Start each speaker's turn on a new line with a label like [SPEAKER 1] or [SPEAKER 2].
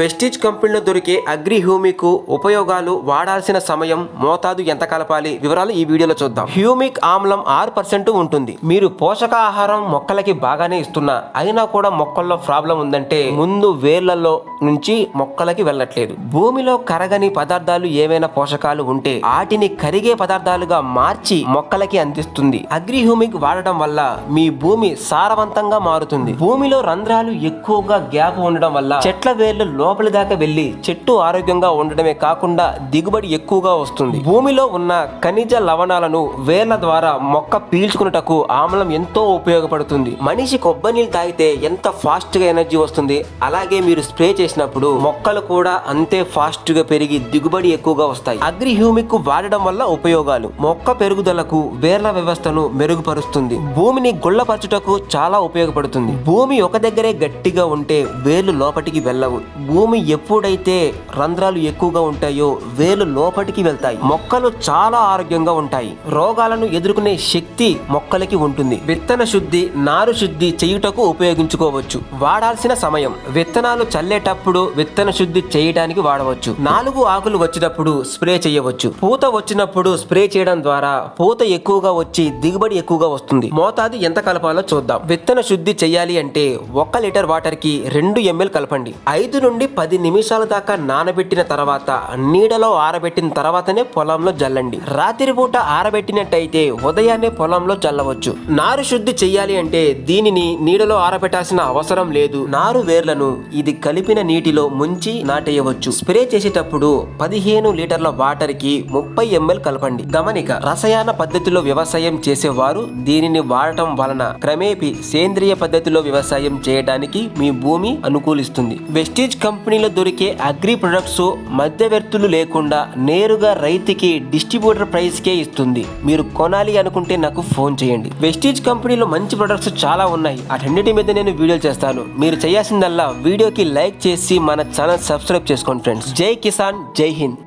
[SPEAKER 1] Vestige కంపెనీలో దొరికే agri humic ఉపయోగాలు వాడాల్సిన సమయం మోతాదు ఎంత కలపాలి? వివరాలు ఈ వీడియోలో చూద్దాం. హ్యూమిక్ ఆమ్లం ఆరు పర్సెంట్ ఉంటుంది. మీరు పోషకాహారం మొక్కలకి బాగానే ఇస్తున్నా అయినా కూడా మొక్కల్లో ప్రాబ్లం ఉందంటే ముందు వేర్లలో నుంచి మొక్కలకి వెళ్ళట్లేదు. భూమిలో కరగని పదార్థాలు ఏమైనా పోషకాలు ఉంటే వాటిని కరిగే పదార్థాలుగా మార్చి మొక్కలకి అందిస్తుంది. అగ్రి హ్యూమిక్ వాడడం వల్ల మీ భూమి సారవంతంగా మారుతుంది. భూమిలో రంధ్రాలు ఎక్కువగా గ్యాప్ ఉండడం వల్ల చెట్ల వేర్లు లోపలి దాకా వెళ్ళి చెట్టు ఆరోగ్యంగా ఉండడమే కాకుండా దిగుబడి ఎక్కువగా వస్తుంది. భూమిలో ఉన్న ఖనిజ లవణాలను వేర్ల ద్వారా మొక్క పీల్చుకున్నటకు ఆమ్లం ఎంతో ఉపయోగపడుతుంది. మనిషి కొబ్బరి నీళ్ళు తాగితే ఎంత ఫాస్ట్గా ఎనర్జీ వస్తుంది? అలాగే మీరు స్ప్రే చేసినప్పుడు మొక్కలు కూడా అంతే ఫాస్ట్గా పెరిగి దిగుబడి ఎక్కువగా వస్తాయి. అగ్రి హ్యూమిక్ వాడడం వల్ల ఉపయోగాలు. మొక్క పెరుగుదలకు వేర్ల వ్యవస్థను మెరుగుపరుస్తుంది. భూమిని గుళ్ళపరచుటకు చాలా ఉపయోగపడుతుంది. భూమి ఒక దగ్గరే గట్టిగా ఉంటే వేర్లు లోపటికి వెళ్ళవు. భూమి ఎప్పుడైతే రంధ్రాలు ఎక్కువగా ఉంటాయో వేలు లోపటికి వెళ్తాయి. మొక్కలు చాలా ఆరోగ్యంగా ఉంటాయి. రోగాలను ఎదుర్కొనే శక్తి మొక్కలకి ఉంటుంది. విత్తన శుద్ధి నారు శుద్ధి చేయుటకు ఉపయోగించుకోవచ్చు. వాడాల్సిన సమయం. విత్తనాలు చల్లేటప్పుడు విత్తన శుద్ధి చేయడానికి వాడవచ్చు. నాలుగు ఆకులు వచ్చినప్పుడు స్ప్రే చేయవచ్చు. పూత వచ్చినప్పుడు స్ప్రే చేయడం ద్వారా పూత ఎక్కువగా వచ్చి దిగుబడి ఎక్కువగా వస్తుంది. మోతాదు ఎంత కలపాలో చూద్దాం. విత్తన శుద్ధి చేయాలి అంటే ఒక లీటర్ వాటర్కి రెండు ఎంఎల్ కలపండి. ఐదు నుండి పది నిమిషాల దాకా నానబెట్టిన తర్వాత నీడలో ఆరబెట్టిన తర్వాతనే పొలంలో జల్లండి. రాత్రి పూట ఆరబెట్టినట్టయితే ఉదయాన్నే పొలంలో జల్లవచ్చు. నారు శుద్ధి చెయ్యాలి అంటే దీనిని నీడలో ఆరబెట్టాల్సిన అవసరం లేదు. నారు వేర్లను ఇది కలిపిన నీటిలో ముంచి నాటేయవచ్చు. స్ప్రే చేసేటప్పుడు పదిహేను లీటర్ల వాటర్కి ముప్పై ఎంఎల్ కలపండి. గమనిక రసాయన పద్ధతిలో వ్యవసాయం చేసేవారు దీనిని వాడటం వలన క్రమేపీ సేంద్రియ పద్ధతిలో వ్యవసాయం చేయడానికి మీ భూమి అనుకూలిస్తుంది. వెస్టీజ్ కంపెనీలో దొరికే అగ్రి ప్రొడక్ట్స్ మధ్యవర్తులు లేకుండా నేరుగా రైతుకి డిస్ట్రిబ్యూటర్ ప్రైస్కే ఇస్తుంది. మీరు కొనాలి అనుకుంటే నాకు ఫోన్ చేయండి. వెస్టీజ్ కంపెనీలో మంచి ప్రొడక్ట్స్ చాలా ఉన్నాయి. అటన్నిటి మీద నేను వీడియోలు చేస్తాను. మీరు చేయాల్సిందల్లా వీడియోకి లైక్ చేసి మన ఛానల్ సబ్స్క్రైబ్ చేసుకోండి ఫ్రెండ్స్. జై కిసాన్ జై హింద్.